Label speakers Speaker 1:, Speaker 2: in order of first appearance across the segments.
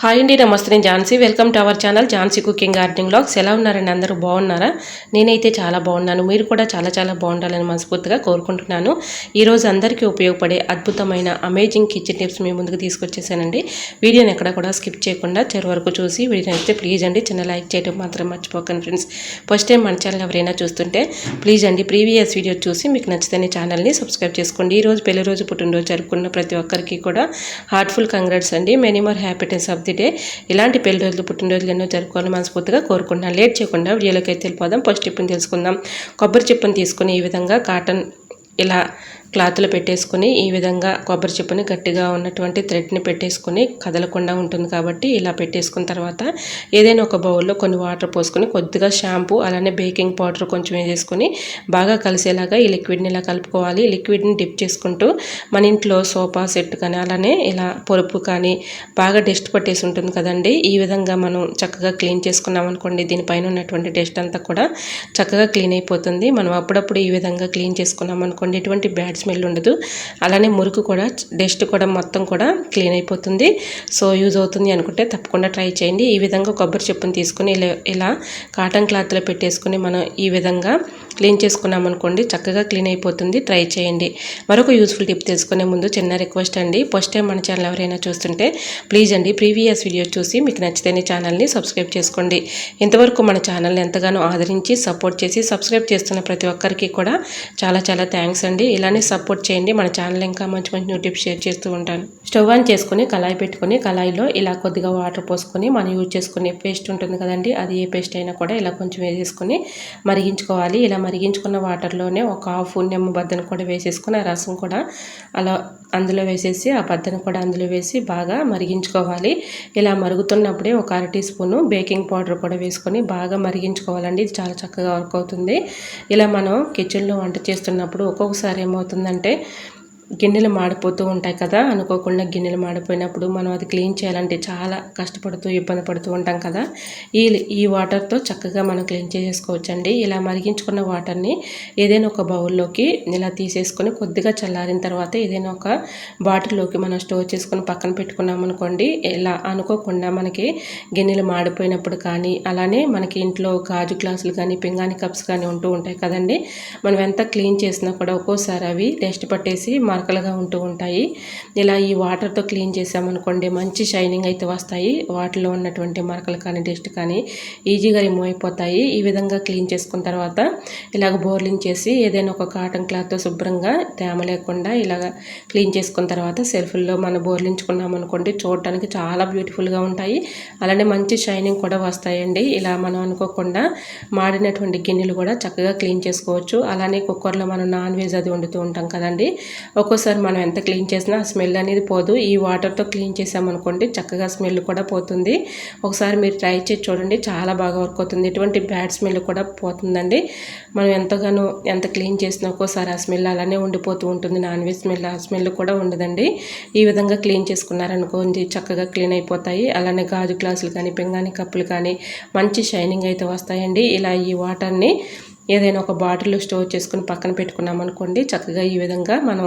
Speaker 1: Hi అండి నమస్తే. నేను Jhansi. Welcome to our channel Jhansi cooking gardening blogs ఎలా ఉన్నారండి అందరూ? బాగున్నారా? నేనైతే చాలా బాగున్నాను. మీరు కూడా చాలా చాలా బాగుండాలని మనస్ఫూర్తిగా కోరుకుంటున్నాను. ఈరోజు అందరికీ ఉపయోగపడే అద్భుతమైన అమేజింగ్ కిచెన్ టిప్స్ మీ ముందుకు తీసుకొచ్చేసానండి. వీడియోని ఎక్కడ కూడా స్కిప్ చేయకుండా చివరి వరకు చూసి వీడియోని అయితే ప్లీజ్ అండి చిన్న లైక్ చేయడం మాత్రం మర్చిపోకండి ఫ్రెండ్స్ ఫస్ట్ టైం మన ఛానల్ ఎవరైనా చూస్తుంటే ప్లీజ్ అండి ప్రీవియస్ వీడియో చూసి మీకు నచ్చితేనే ఛానల్ని సబ్స్క్రైబ్ చేసుకోండి. ఈ రోజు పెళ్ళి రోజు పుట్టినరోజు జరుపుకున్న ప్రతి ఒక్కరికి కూడా హార్ట్ఫుల్ కంగ్రాట్స్ అండి. Many more happiness of the day ఇలాంటి పెళ్ళి రోజులు పుట్టినరోజులు ఎన్నో జరుపుకోవాలని మనస్ఫూర్తిగా కోరుకుంటున్నాను. లేట్ చేయకుండా వీడియోలోకి అయితే వెళ్ళిపోదాం. ఫస్ట్ టిప్పుని తెలుసుకుందాం. కొబ్బరి చిప్పని తీసుకుని ఈ విధంగా కాటన్ ఇలా క్లాత్లో పెట్టేసుకొని ఈ విధంగా కొబ్బరి చెప్పుని గట్టిగా ఉన్నటువంటి థ్రెడ్ని పెట్టేసుకొని కదలకుండా ఉంటుంది కాబట్టి ఇలా పెట్టేసుకున్న తర్వాత ఏదైనా ఒక బౌల్లో కొన్ని వాటర్ పోసుకొని కొద్దిగా షాంపూ అలానే బేకింగ్ పౌడర్ కొంచెం వేసేసుకొని బాగా కలిసేలాగా ఈ లిక్విడ్ని ఇలా కలుపుకోవాలి. లిక్విడ్ని డిప్ చేసుకుంటూ మన ఇంట్లో సోఫా సెట్ కానీ అలానే ఇలా పొరుపు కానీ బాగా డస్ట్ పట్టేసి ఉంటుంది కదండి. ఈ విధంగా మనం చక్కగా క్లీన్ చేసుకున్నాం అనుకోండి దీనిపైన ఉన్నటువంటి డస్ట్ అంతా కూడా చక్కగా క్లీన్ అయిపోతుంది. మనం అప్పుడప్పుడు ఈ విధంగా క్లీన్ చేసుకున్నాం అనుకోండి ఎటువంటి బ్యాడ్ స్మెల్ ఉండదు. అలానే మురుకు కూడా డస్ట్ కూడా మొత్తం కూడా క్లీన్ అయిపోతుంది. సో యూజ్ అవుతుంది అనుకుంటే తప్పకుండా ట్రై చేయండి. ఈ విధంగా కొబ్బరి చెప్పును తీసుకుని ఇలా ఇలా కాటన్ క్లాత్లో పెట్టేసుకుని మనం ఈ విధంగా క్లీన్ చేసుకున్నాం అనుకోండి చక్కగా క్లీన్ అయిపోతుంది. ట్రై చేయండి. మరొక యూస్ఫుల్ టిప్ తెలుసుకునే ముందు చిన్న రిక్వెస్ట్ అండి. ఫస్ట్ టైం మన ఛానల్ ఎవరైనా చూస్తుంటే ప్లీజ్ అండి ప్రీవియస్ వీడియో చూసి మీకు నచ్చితేనే ఛానల్ని సబ్స్క్రైబ్ చేసుకోండి. ఇంతవరకు మన ఛానల్ని ఎంతగానో ఆదరించి సపోర్ట్ చేసి సబ్స్క్రైబ్ చేస్తున్న ప్రతి ఒక్కరికి కూడా చాలా చాలా థ్యాంక్స్ అండి. ఇలానే సపోర్ట్ చేయండి. మన ఛానల్ ఇంకా మంచి మంచి న్యూ టిప్స్ షేర్ చేస్తూ ఉంటాను. స్టవ్ ఆన్ చేసుకుని కళాయి పెట్టుకొని కళాయిలో ఇలా కొద్దిగా వాటర్ పోసుకొని మనం యూజ్ చేసుకునే పేస్ట్ ఉంటుంది కదండి. అది ఏ పేస్ట్ అయినా కూడా ఇలా కొంచెం వేసేసుకొని మరిగించుకోవాలి. ఇలా మరిగించుకున్న వాటర్లోనే ఒక హాఫ్ నిమ్మ బద్దను కూడా వేసేసుకుని ఆ రసం కూడా అలా అందులో వేసేసి ఆ బద్దను కూడా అందులో వేసి బాగా మరిగించుకోవాలి. ఇలా మరుగుతున్నప్పుడే ఒక అర టీ స్పూను బేకింగ్ పౌడర్ కూడా వేసుకొని బాగా మరిగించుకోవాలండి. ఇది చాలా చక్కగా వర్క్ అవుతుంది. ఇలా మనం కిచెన్లో వంట చేస్తున్నప్పుడు ఒక్కొక్కసారి ఏమవుతుంది ఏమవుతుందంటే గిన్నెలు మాడిపోతూ ఉంటాయి కదా అనుకోకుండా గిన్నెలు మాడిపోయినప్పుడు మనం అది క్లీన్ చేయాలంటే చాలా కష్టపడుతూ ఇబ్బంది పడుతూ ఉంటాం కదా. ఈ ఈ వాటర్తో చక్కగా మనం క్లీన్ చేసేసుకోవచ్చండి. ఇలా మరిగించుకున్న వాటర్ని ఏదైనా ఒక బౌల్లోకి ఇలా తీసేసుకొని కొద్దిగా చల్లారిన తర్వాత ఏదైనా ఒక బాటిల్లోకి మనం స్టోర్ చేసుకొని పక్కన పెట్టుకున్నాం అనుకోండి ఇలా అనుకోకుండా మనకి గిన్నెలు మాడిపోయినప్పుడు కానీ అలానే మనకి ఇంట్లో గాజు గ్లాసులు కానీ పింగాణి కప్స్ కానీ ఉంటూ ఉంటాయి కదండి. మనం ఎంత క్లీన్ చేసినా కూడా ఒక్కోసారి అవి టెస్ట్ పట్టేసి మరకలుగా ఉంటూ ఉంటాయి. ఇలా ఈ వాటర్తో క్లీన్ చేసామనుకోండి మంచి షైనింగ్ అయితే వస్తాయి. వాటిలో ఉన్నటువంటి మరకలు కానీ డస్ట్ కానీ ఈజీగా రిమూవ్ అయిపోతాయి. ఈ విధంగా క్లీన్ చేసుకున్న తర్వాత ఇలాగ బోర్లింగ్ చేసి ఏదైనా ఒక కాటన్ క్లాత్తో శుభ్రంగా తేమ లేకుండా ఇలాగ క్లీన్ చేసుకున్న తర్వాత సెల్ఫ్ల్లో మనం బోర్లించుకున్నాం అనుకోండి చూడటానికి చాలా బ్యూటిఫుల్గా ఉంటాయి. అలానే మంచి షైనింగ్ కూడా వస్తాయండి. ఇలా మనం అనుకోకుండా మాడినటువంటి గిన్నెలు కూడా చక్కగా క్లీన్ చేసుకోవచ్చు. అలానే కుక్కర్లో మనం నాన్ వెజ్ అది వండుతూ ఉంటాం కదండి. ఒక్కోసారి మనం ఎంత క్లీన్ చేసినా స్మెల్ అనేది పోదు. ఈ వాటర్తో క్లీన్ చేసామనుకోండి చక్కగా స్మెల్ కూడా పోతుంది. ఒకసారి మీరు ట్రై చేసి చూడండి. చాలా బాగా వర్క్ అవుతుంది. ఎటువంటి బ్యాడ్ స్మెల్ కూడా పోతుందండి. మనం ఎంతగానో ఎంత క్లీన్ చేసినా ఒక్కోసారి ఆ స్మెల్ అలానే ఉండిపోతూ ఉంటుంది. నాన్ వెజ్ స్మెల్ ఆ స్మెల్ కూడా ఉండదండి. ఈ విధంగా క్లీన్ చేసుకున్నారనుకోండి చక్కగా క్లీన్ అయిపోతాయి. అలానే గాజు గ్లాసులు కానీ పింగాని కప్పులు కానీ మంచి షైనింగ్ అయితే వస్తాయండి. ఇలా ఈ వాటర్ని ఏదైనా ఒక బాటిల్లో స్టోర్ చేసుకుని పక్కన పెట్టుకున్నాం అనుకోండి చక్కగా ఈ విధంగా మనం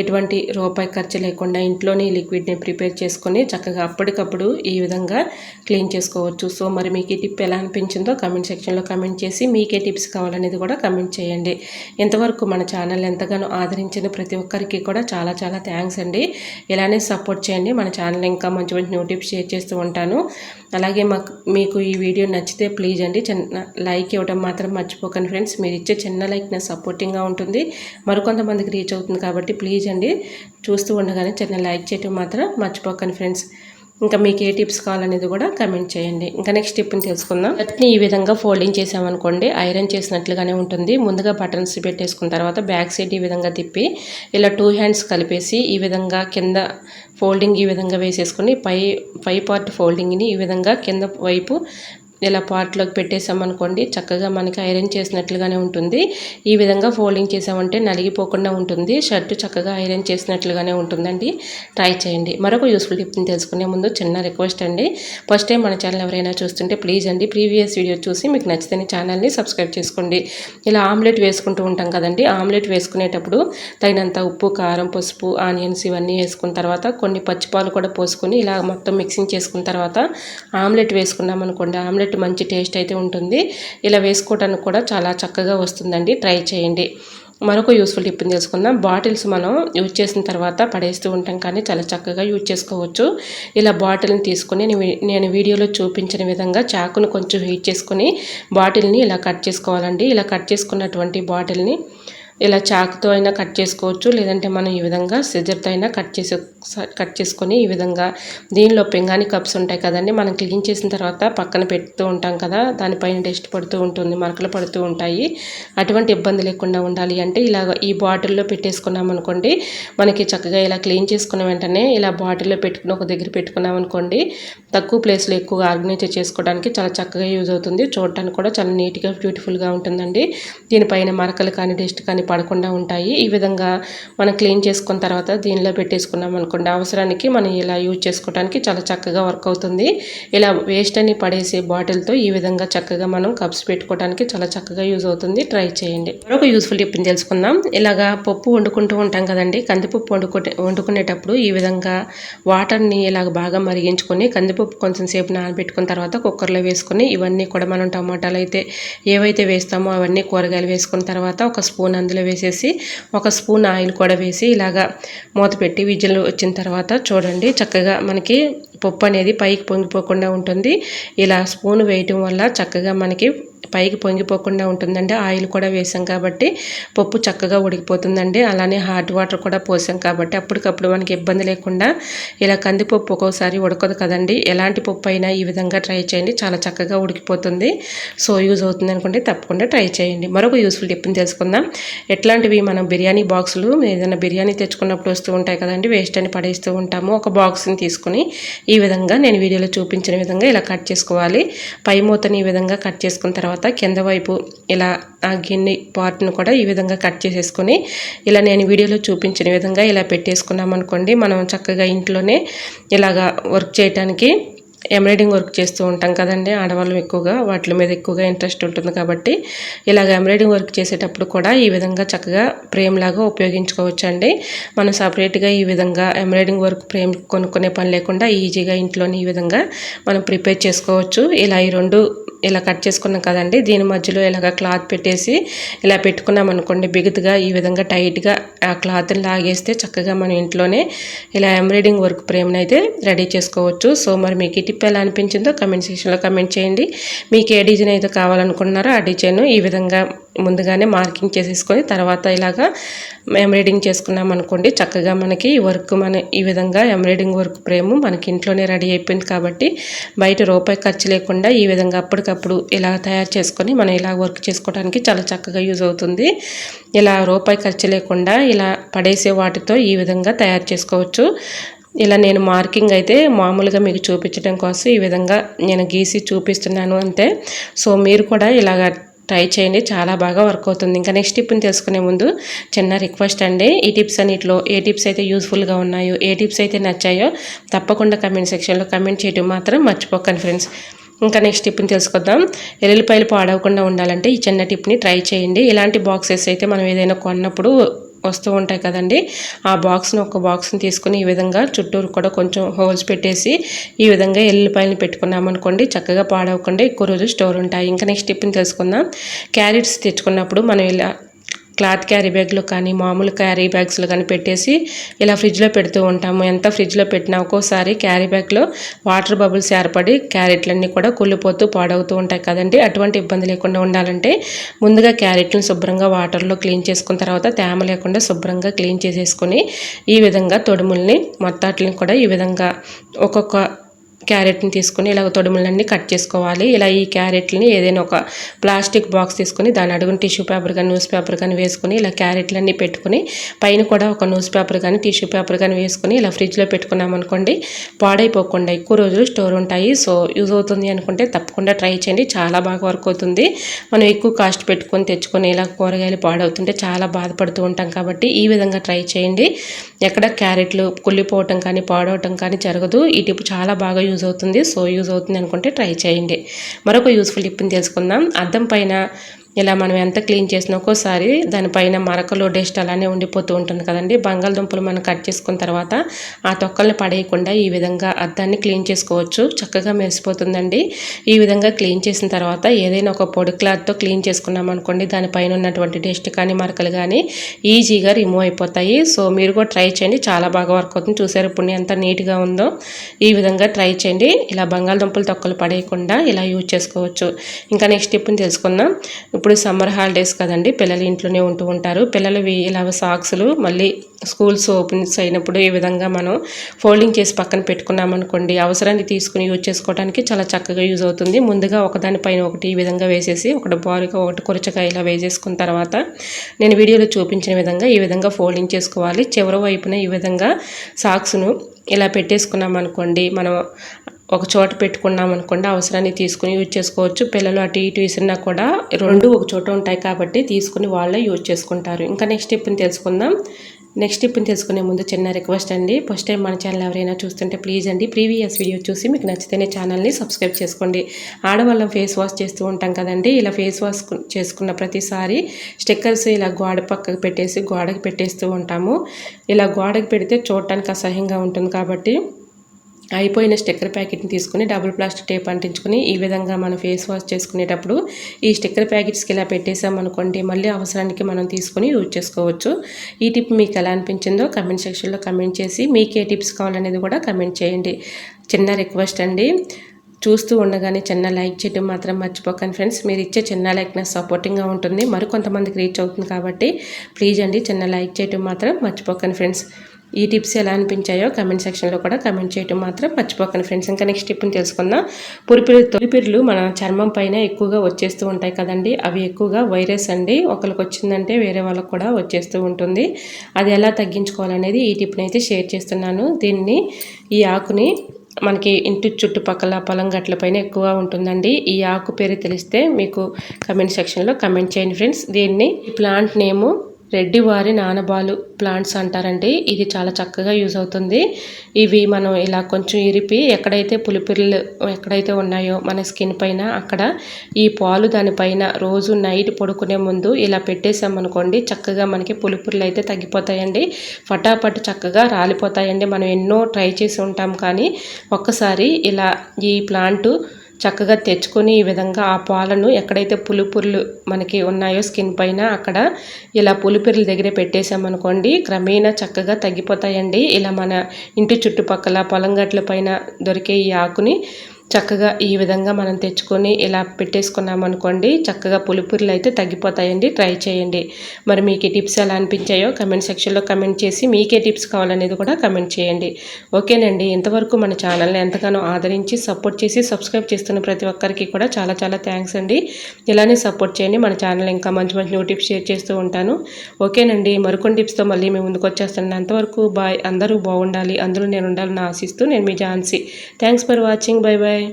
Speaker 1: ఎటువంటి రూపాయి ఖర్చు లేకుండా ఇంట్లోనే లిక్విడ్ని ప్రిపేర్ చేసుకొని చక్కగా అప్పటికప్పుడు ఈ విధంగా క్లీన్ చేసుకోవచ్చు. సో మరి మీకు ఈ టిప్ ఎలా అనిపించిందో కమెంట్ సెక్షన్లో కమెంట్ చేసి మీకే టిప్స్ కావాలనేది కూడా కమెంట్ చేయండి. ఇంతవరకు మన ఛానల్ ఎంతగానో ఆదరించిన ప్రతి ఒక్కరికి కూడా చాలా చాలా థ్యాంక్స్ అండి. ఇలానే సపోర్ట్ చేయండి. మన ఛానల్ ఇంకా మంచి మంచి న్యూ టిప్స్ షేర్ చేస్తూ ఉంటాను. అలాగే మాకు మీకు ఈ వీడియో నచ్చితే ప్లీజ్ అండి చిన్న లైక్ ఇవ్వడం మాత్రం మర్చిపోకండి ఫ్రెండ్స్ మీరు ఇచ్చే చిన్న లైక్ నా సపోర్టింగ్గా ఉంటుంది. మరికొంతమందికి రీచ్ అవుతుంది కాబట్టి ప్లీజ్ అండి. చూస్తూ ఉండగానే చిన్న లైక్ చేయటం మాత్రం మర్చిపోకండి ఫ్రెండ్స్ ఇంకా మీకు ఏ టిప్స్ కావాలనేది కూడా కమెంట్ చేయండి. ఇంకా నెక్స్ట్ టిప్ని తెలుసుకుందాం. షర్ట్ని ఈ విధంగా ఫోల్డింగ్ చేసామనుకోండి ఐరన్ చేసినట్లుగానే ఉంటుంది. ముందుగా బటన్స్ పెట్టేసుకున్న తర్వాత బ్యాక్ సైడ్ ఈ విధంగా తిప్పి ఇలా టూ హ్యాండ్స్ కలిపేసి ఈ విధంగా కింద ఫోల్డింగ్ ఈ విధంగా వేసేసుకొని పై పై పార్ట్ ఫోల్డింగ్ని ఈ విధంగా కింద వైపు ఇలా పాట్లోకి పెట్టేసామనుకోండి చక్కగా మనకి ఐరన్ చేసినట్లుగానే ఉంటుంది. ఈ విధంగా ఫోల్డింగ్ చేసామంటే నలిగిపోకుండా ఉంటుంది. షర్టు చక్కగా ఐరన్ చేసినట్లుగానే ఉంటుందండి. ట్రై చేయండి. మరొక యూస్ఫుల్ టిప్ని తెలుసుకునే ముందు చిన్న రిక్వెస్ట్ అండి. ఫస్ట్ టైం మన ఛానల్ ఎవరైనా చూస్తుంటే ప్లీజ్ అండి ప్రీవియస్ వీడియో చూసి మీకు నచ్చితే ఛానల్ని సబ్స్క్రైబ్ చేసుకోండి. ఇలా ఆమ్లెట్ వేసుకుంటూ ఉంటాం కదండి. ఆమ్లెట్ వేసుకునేటప్పుడు తగినంత ఉప్పు కారం పసుపు ఆనియన్స్ ఇవన్నీ వేసుకున్న తర్వాత కొన్ని పచ్చిపాలు కూడా పోసుకొని ఇలా మొత్తం మిక్సింగ్ చేసుకున్న తర్వాత ఆమ్లెట్ వేసుకున్నాం అనుకోండి ఆమ్లెట్ మంచి టేస్ట్ అయితే ఉంటుంది. ఇలా వేసుకోవడానికి కూడా చాలా చక్కగా వస్తుందండి. ట్రై చేయండి. మరొక యూస్ఫుల్ టిప్ని తెలుసుకుందాం. బాటిల్స్ మనం యూజ్ చేసిన తర్వాత పడేస్తూ ఉంటాం కానీ చాలా చక్కగా యూజ్ చేసుకోవచ్చు. ఇలా బాటిల్ని తీసుకొని నేను వీడియోలో చూపించిన విధంగా చాకును కొంచెం హీట్ చేసుకొని బాటిల్ని ఇలా కట్ చేసుకోవాలండి. ఇలా కట్ చేసుకున్నటువంటి బాటిల్ని ఇలా చాకుతో అయినా కట్ చేసుకోవచ్చు లేదంటే మనం ఈ విధంగా సిజర్తో అయినా కట్ చేసే కట్ చేసుకొని ఈ విధంగా దీనిలో పెంగాని కప్స్ ఉంటాయి కదండి మనం క్లీన్ చేసిన తర్వాత పక్కన పెడుతూ ఉంటాం కదా దానిపైన డస్ట్ పడుతూ ఉంటుంది మరకలు పడుతూ ఉంటాయి. అటువంటి ఇబ్బంది లేకుండా ఉండాలి అంటే ఇలా ఈ బాటిల్లో పెట్టేసుకున్నాం అనుకోండి మనకి చక్కగా ఇలా క్లీన్ చేసుకున్న వెంటనే ఇలా బాటిల్లో పెట్టుకుని ఒక దగ్గర పెట్టుకున్నాం అనుకోండి తక్కువ ప్లేస్లో ఎక్కువగా ఆర్గనైజ్ చేసుకోవడానికి చాలా చక్కగా యూజ్ అవుతుంది చూడటానికి కూడా చాలా నీట్గా బ్యూటిఫుల్గా ఉంటుందండి. దీనిపైన మరకలు కానీ డస్ట్ కానీ పడకుండా ఉంటాయి. ఈ విధంగా మనం క్లీన్ చేసుకున్న తర్వాత దీనిలో పెట్టేసుకున్నాం అనుకోండి. అవసరానికి మనం ఇలా యూజ్ చేసుకోవడానికి చాలా చక్కగా వర్క్ అవుతుంది. ఇలా వేస్ట్ అని పడేసే బాటిల్తో ఈ విధంగా చక్కగా మనం కప్స్ పెట్టుకోవడానికి చాలా చక్కగా యూజ్ అవుతుంది. ట్రై చేయండి. మరొక యూస్ఫుల్ టిప్ని తెలుసుకుందాం. ఇలాగా పప్పు వండుకుంటూ ఉంటాం కదండి. కందిపప్పు వండుకుంటే వండుకునేటప్పుడు ఈ విధంగా వాటర్ని ఇలాగ బాగా మరిగించుకొని కందిపప్పు కొంచెం సేపు నానబెట్టుకున్న తర్వాత కుక్కర్లో వేసుకొని ఇవన్నీ కూడా మనం టమాటాలు అయితే ఏవైతే వేస్తామో అవన్నీ కూరగాయలు వేసుకున్న తర్వాత ఒక స్పూన్ అందులో అందులో వేసేసి ఒక స్పూన్ ఆయిల్ కూడా వేసి ఇలాగా మూత పెట్టి విజిల్ వచ్చిన తర్వాత చూడండి చక్కగా మనకి పప్పు అనేది పైకి పొంగిపోకుండా ఉంటుంది. ఇలా స్పూన్ వేయటం వల్ల చక్కగా మనకి పైకి పొంగిపోకుండా ఉంటుందండి. ఆయిల్ కూడా వేసాం కాబట్టి పప్పు చక్కగా ఉడికిపోతుందండి. అలానే హాట్ వాటర్ కూడా పోసాం కాబట్టి అప్పటికప్పుడు మనకి ఇబ్బంది లేకుండా ఇలా కందిపప్పు ఒక్కోసారి ఉడకదు కదండి. ఎలాంటి పప్పు అయినా ఈ విధంగా ట్రై చేయండి. చాలా చక్కగా ఉడికిపోతుంది. సో యూజ్ అవుతుంది అనుకుంటే తప్పకుండా ట్రై చేయండి. మరొక యూస్ఫుల్ టిప్ని తెలుసుకుందాం. ఎట్లాంటివి మనం బిర్యానీ బాక్సులు ఏదైనా బిర్యానీ తెచ్చుకున్నప్పుడు వస్తూ ఉంటాయి కదండి. వేస్ట్ అని పడేస్తూ ఉంటాము. ఒక బాక్స్ని తీసుకుని ఈ విధంగా నేను వీడియోలో చూపించిన విధంగా ఇలా కట్ చేసుకోవాలి. పై మూతని ఈ విధంగా కట్ చేసుకున్న తర్వాత తర్వాత కింద వైపు ఇలా ఆ గిన్నె పార్ట్ను కూడా ఈ విధంగా కట్ చేసేసుకొని ఇలా నేను వీడియోలో చూపించిన విధంగా ఇలా పెట్టేసుకున్నాం అనుకోండి మనం చక్కగా ఇంట్లోనే ఇలాగా వర్క్ చేయడానికి ఎంబ్రాయిడింగ్ వర్క్ చేస్తూ ఉంటాం కదండి. ఆడవాళ్ళం ఎక్కువగా వాటి మీద ఎక్కువగా ఇంట్రెస్ట్ ఉంటుంది కాబట్టి ఇలాగ ఎంబ్రాయిడింగ్ వర్క్ చేసేటప్పుడు కూడా ఈ విధంగా చక్కగా ఫ్రేమ్ లాగా ఉపయోగించుకోవచ్చు అండి మనం సపరేట్గా ఈ విధంగా ఎంబ్రాయిడింగ్ వర్క్ ఫ్రేమ్ కొనుక్కునే పని లేకుండా ఈజీగా ఇంట్లోనే ఈ విధంగా మనం ప్రిపేర్ చేసుకోవచ్చు. ఇలా ఈ రెండు ఇలా కట్ చేసుకున్నాం కదండి. దీని మధ్యలో ఇలాగ క్లాత్ పెట్టేసి ఇలా పెట్టుకున్నాం అనుకోండి బిగుతుగా ఈ విధంగా టైట్గా ఆ క్లాత్ని లాగేస్తే చక్కగా మనం ఇంట్లోనే ఇలా ఎంబ్రాయిడింగ్ వర్క్ ఫ్రేమ్ని అయితే రెడీ చేసుకోవచ్చు. సో మరి మీకు ఇటు టిప్ ఎలా అనిపించిందో కమెంట్ సెక్షన్లో కమెంట్ చేయండి. మీకు ఏ డిజైన్ అయితే కావాలనుకుంటున్నారో ఆ డిజైన్ ఈ విధంగా ముందుగానే మార్కింగ్ చేసేసుకొని తర్వాత ఇలాగా ఎంబ్రాయిడింగ్ చేసుకున్నాం అనుకోండి చక్కగా మనకి ఈ వర్క్ మన ఈ విధంగా ఎంబ్రాయిడింగ్ వర్క్ ఫ్రేమ్ మనకి ఇంట్లోనే రెడీ అయిపోయింది కాబట్టి బయట రూపాయి ఖర్చు లేకుండా ఈ విధంగా అప్పటికప్పుడు ఇలా తయారు చేసుకొని మనం ఇలా వర్క్ చేసుకోవడానికి చాలా చక్కగా యూజ్ అవుతుంది. ఇలా రూపాయి ఖర్చు లేకుండా ఇలా పడేసే వాటితో ఈ విధంగా తయారు చేసుకోవచ్చు. ఇలా నేను మార్కింగ్ అయితే మామూలుగా మీకు చూపించడం కోసం ఈ విధంగా నేను గీసి చూపిస్తున్నాను అంతే. సో మీరు కూడా ఇలాగ ట్రై చేయండి. చాలా బాగా వర్క్ అవుతుంది. ఇంకా నెక్స్ట్ టిప్ని తెలుసుకునే ముందు చిన్న రిక్వెస్ట్ అండి. ఈ టిప్స్ అన్నిటిలో ఏ టిప్స్ అయితే యూస్ఫుల్గా ఉన్నాయో ఏ టిప్స్ అయితే నచ్చాయో తప్పకుండా కమెంట్ సెక్షన్లో కమెంట్ చేయడం మాత్రం మర్చిపోకండి ఫ్రెండ్స్. ఇంకా నెక్స్ట్ టిప్ని తెలుసుకుందాం. ఎల్లుల్లిపాయలు పాడవకుండా ఉండాలంటే ఈ చిన్న టిప్ని ట్రై చేయండి. ఇలాంటి బాక్సెస్ అయితే మనం ఏదైనా కొన్నప్పుడు వస్తూ ఉంటాయి కదండి. ఆ బాక్స్ని ఒక బాక్స్ని తీసుకుని ఈ విధంగా చుట్టూరు కూడా కొంచెం హోల్స్ పెట్టేసి ఈ విధంగా ఎల్లిపాయలు పెట్టుకున్నాం అనుకోండి చక్కగా పాడవకుండా ఎక్కువ రోజులు స్టోర్ ఉంటాయి. ఇంకా నెక్స్ట్ టిప్ని తెలుసుకుందాం. క్యారెట్స్ తెచ్చుకున్నప్పుడు మనం ఇలా క్లాత్ క్యారీ బ్యాగ్లు కానీ మామూలు క్యారీ బ్యాగ్స్లో కానీ పెట్టేసి ఇలా ఫ్రిడ్జ్లో పెడుతూ ఉంటాము. ఎంత ఫ్రిడ్జ్లో పెట్టినా ఒక్కోసారి క్యారీ బ్యాగ్లో వాటర్ బబుల్స్ ఏర్పడి క్యారెట్లన్నీ కూడా కుళ్ళిపోతూ పాడవుతూ ఉంటాయి కదండి. అటువంటి ఇబ్బంది లేకుండా ఉండాలంటే ముందుగా క్యారెట్లను శుభ్రంగా వాటర్లో క్లీన్ చేసుకున్న తర్వాత తేమ లేకుండా శుభ్రంగా క్లీన్ చేసేసుకుని ఈ విధంగా తొడుముల్ని మొత్తాట్లని కూడా ఈ విధంగా ఒక్కొక్క క్యారెట్ని తీసుకొని ఇలా తొడుములన్నీ కట్ చేసుకోవాలి. ఇలా ఈ క్యారెట్లని ఏదైనా ఒక ప్లాస్టిక్ బాక్స్ తీసుకొని దాని అడుగున టిష్యూ పేపర్ కానీ న్యూస్ పేపర్ కానీ వేసుకొని ఇలా క్యారెట్లన్నీ పెట్టుకుని పైన కూడా ఒక న్యూస్ పేపర్ కానీ టిష్యూ పేపర్ కానీ వేసుకొని ఇలా ఫ్రిడ్జ్లో పెట్టుకున్నాం అనుకోండి పాడైపోకుండా ఎక్కువ రోజులు స్టోర్ ఉంటాయి. సో యూజ్ అవుతుంది అనుకుంటే తప్పకుండా ట్రై చేయండి. చాలా బాగా వర్క్ అవుతుంది. మనం ఎక్కువ కాస్ట్ పెట్టుకొని తెచ్చుకొని ఇలా కూరగాయలు పాడవుతుంటే చాలా బాధపడుతూ ఉంటాం కాబట్టి ఈ విధంగా ట్రై చేయండి. ఎక్కడ క్యారెట్లు కుళ్ళిపోవటం కానీ పాడవటం కానీ జరగదు. ఈ టిప్ చాలా బాగా యూజ్ యూజ్ అవుతుంది. సో యూజ్ అవుతుంది అనుకుంటే ట్రై చేయండి. మరొక యూస్ఫుల్ టిప్ని తెలుసుకుందాం. అద్దం పైన ఇలా మనం ఎంత క్లీన్ చేసినా ఒక్కోసారి దానిపైన మరకలు డస్ట్ అలానే ఉండిపోతూ ఉంటుంది కదండి. బంగాళదుంపలు మనం కట్ చేసుకున్న తర్వాత ఆ తొక్కల్ని పడేయకుండా ఈ విధంగా అద్దాన్ని క్లీన్ చేసుకోవచ్చు. చక్కగా మెరిసిపోతుందండి. ఈ విధంగా క్లీన్ చేసిన తర్వాత ఏదైనా ఒక పొడి క్లాత్తో క్లీన్ చేసుకున్నాం అనుకోండి దానిపైన ఉన్నటువంటి డస్ట్ కానీ మరకలు కానీ ఈజీగా రిమూవ్ అయిపోతాయి. సో మీరు కూడా ట్రై చేయండి. చాలా బాగా వర్క్ అవుతుంది. చూసారు ఇప్పుడు ఎంత నీట్గా ఉందో. ఈ విధంగా ట్రై చేయండి. ఇలా బంగాళదుంపలు తొక్కలు పడేయకుండా ఇలా యూజ్ చేసుకోవచ్చు. ఇంకా నెక్స్ట్ టిప్ని తెలుసుకుందాం. ఇప్పుడు సమ్మర్ హాలిడేస్ కదండి పిల్లలు ఇంట్లోనే ఉంటూ ఉంటారు. పిల్లలు ఇలా సాక్స్లు మళ్ళీ స్కూల్స్ ఓపెన్స్ అయినప్పుడు ఈ విధంగా మనం ఫోల్డింగ్ చేసి పక్కన పెట్టుకున్నామనుకోండి అవసరాన్ని తీసుకుని యూజ్ చేసుకోవడానికి చాలా చక్కగా యూజ్ అవుతుంది. ముందుగా ఒకదానిపైన ఒకటి ఈ విధంగా వేసేసి ఒకటి బారుగా ఒకటి కొరచగా ఇలా వేసేసుకున్న తర్వాత నేను వీడియోలో చూపించిన విధంగా ఈ విధంగా ఫోల్డింగ్ చేసుకోవాలి. చివరి వైపున ఈ విధంగా సాక్స్ను ఇలా పెట్టేసుకున్నాం అనుకోండి మనం ఒక చోట పెట్టుకున్నాం అనుకోండి అవసరాన్ని తీసుకుని యూజ్ చేసుకోవచ్చు. పిల్లలు అటు ఇటు విసిరినా కూడా రెండు ఒక చోట ఉంటాయి కాబట్టి తీసుకుని వాళ్ళే యూజ్ చేసుకుంటారు. ఇంకా నెక్స్ట్ టిప్ని తెలుసుకుందాం. నెక్స్ట్ టిప్ని తెలుసుకునే ముందు చిన్న రిక్వెస్ట్ అండి. ఫస్ట్ టైం మన ఛానల్ ఎవరైనా చూస్తుంటే ప్లీజ్ అండి ప్రీవియస్ వీడియో చూసి మీకు నచ్చితేనే ఛానల్ని సబ్స్క్రైబ్ చేసుకోండి. ఆడవాళ్ళం ఫేస్ వాష్ చేస్తూ ఉంటాం కదండి. ఇలా ఫేస్ వాష్ చేసుకున్న ప్రతిసారి స్టిక్కర్స్ ఇలా గోడ పక్కకు పెట్టేసి గోడకి పెట్టేస్తూ ఉంటాము. ఇలా గోడకి పెడితే చూడటానికి అసహ్యంగా ఉంటుంది కాబట్టి అయిపోయిన స్టిక్కర్ ప్యాకెట్ని తీసుకుని డబుల్ ప్లాస్టిక్ టేప్ అంటించుకుని ఈ విధంగా మనం ఫేస్ వాష్ చేసుకునేటప్పుడు ఈ స్టిక్కర్ ప్యాకెట్స్కి ఇలా పెట్టేసామనుకోండి మళ్ళీ అవసరానికి మనం తీసుకొని యూజ్ చేసుకోవచ్చు. ఈ టిప్ మీకు ఎలా అనిపించిందో కమెంట్ సెక్షన్లో కమెంట్ చేసి మీకు ఏ టిప్స్ కావాలనేది కూడా కమెంట్ చేయండి. చిన్న రిక్వెస్ట్ అండి. చూస్తూ ఉండగానే చిన్న లైక్ చేయడం మాత్రం మర్చిపోకండి ఫ్రెండ్స్. మీరు ఇచ్చే చిన్న లైక్ నాకు సపోర్టింగ్గా ఉంటుంది. మరికొంతమందికి రీచ్ అవుతుంది కాబట్టి ప్లీజ్ అండి చిన్న లైక్ చేయడం మాత్రం మర్చిపోకండి ఫ్రెండ్స్. ఈ టిప్స్ ఎలా అనిపించాయో కమెంట్ సెక్షన్లో కూడా కమెంట్ చేయడం మాత్రం మర్చిపోకండి ఫ్రెండ్స్ ఇంకా నెక్స్ట్ టిప్ని తెలుసుకుందాం. పురిపిరి తొలిపిర్లు మన చర్మం పైన ఎక్కువగా వచ్చేస్తూ ఉంటాయి కదండి. అవి ఎక్కువగా వైరస్ అండి. ఒకరికి వచ్చిందంటే వేరే వాళ్ళకి కూడా వచ్చేస్తూ ఉంటుంది. అది ఎలా తగ్గించుకోవాలనేది ఈ టిప్ని అయితే షేర్ చేస్తున్నాను. దీన్ని ఈ ఆకుని మనకి ఇంటి చుట్టుపక్కల పొలం గట్ల పైన ఎక్కువగా ఉంటుందండి. ఈ ఆకు పేరు తెలిస్తే మీకు కమెంట్ సెక్షన్లో కమెంట్ చేయండి ఫ్రెండ్స్ దీన్ని ఈ ప్లాంట్ నేము రెడ్డివారి నానబాలు ప్లాంట్స్ అంటారండి. ఇది చాలా చక్కగా యూజ్ అవుతుంది. ఇవి మనం ఇలా కొంచెం ఇరిపి ఎక్కడైతే పులిపిర్లు ఎక్కడైతే ఉన్నాయో మన స్కిన్ పైన అక్కడ ఈ పాలు దానిపైన రోజు నైట్ పడుకునే ముందు ఇలా పెట్టేసామనుకోండి చక్కగా మనకి పులిపుర్లు అయితే తగ్గిపోతాయండి. ఫటాఫట్ చక్కగా రాలిపోతాయండి. మనం ఎన్నో ట్రై చేసి ఉంటాం కానీ ఒక్కసారి ఇలా ఈ ప్లాంటు చక్కగా తెచ్చుకొని ఈ విధంగా ఆ పాలను ఎక్కడైతే పులుపుర్లు మనకి ఉన్నాయో స్కిన్ పైన అక్కడ ఇలా పులిపిర్ల దగ్గరే పెట్టేసామనుకోండి క్రమేణా చక్కగా తగ్గిపోతాయండి. ఇలా మన ఇంటి చుట్టుపక్కల పొలం గట్ల పైన దొరికే ఈ ఆకుని చక్కగా ఈ విధంగా మనం తెచ్చుకొని ఇలా పెట్టేసుకున్నాం అనుకోండి చక్కగా పులిపురులు అయితే తగ్గిపోతాయండి. ట్రై చేయండి. మరి మీకు టిప్స్ ఎలా అనిపించాయో కమెంట్ సెక్షన్లో కమెంట్ చేసి మీకే టిప్స్ కావాలనేది కూడా కమెంట్ చేయండి. ఓకేనండి. ఇంతవరకు మన ఛానల్ని ఎంతగానో ఆదరించి సపోర్ట్ చేసి సబ్స్క్రైబ్ చేస్తున్న ప్రతి ఒక్కరికి కూడా చాలా చాలా థ్యాంక్స్ అండి. ఇలానే సపోర్ట్ చేయండి. మన ఛానల్ ఇంకా మంచి మంచి న్యూ టిప్స్ షేర్ చేస్తూ ఉంటాను. ఓకేనండి. మరికొన్ని టిప్స్తో మళ్ళీ మేము ముందుకు వచ్చేస్తాను అంతవరకు బాయ్. అందరూ బాగుండాలి. అందరూ నేను ఉండాలని ఆశిస్తూ నేను మీ Jhansi. Thanks for watching. Bye bye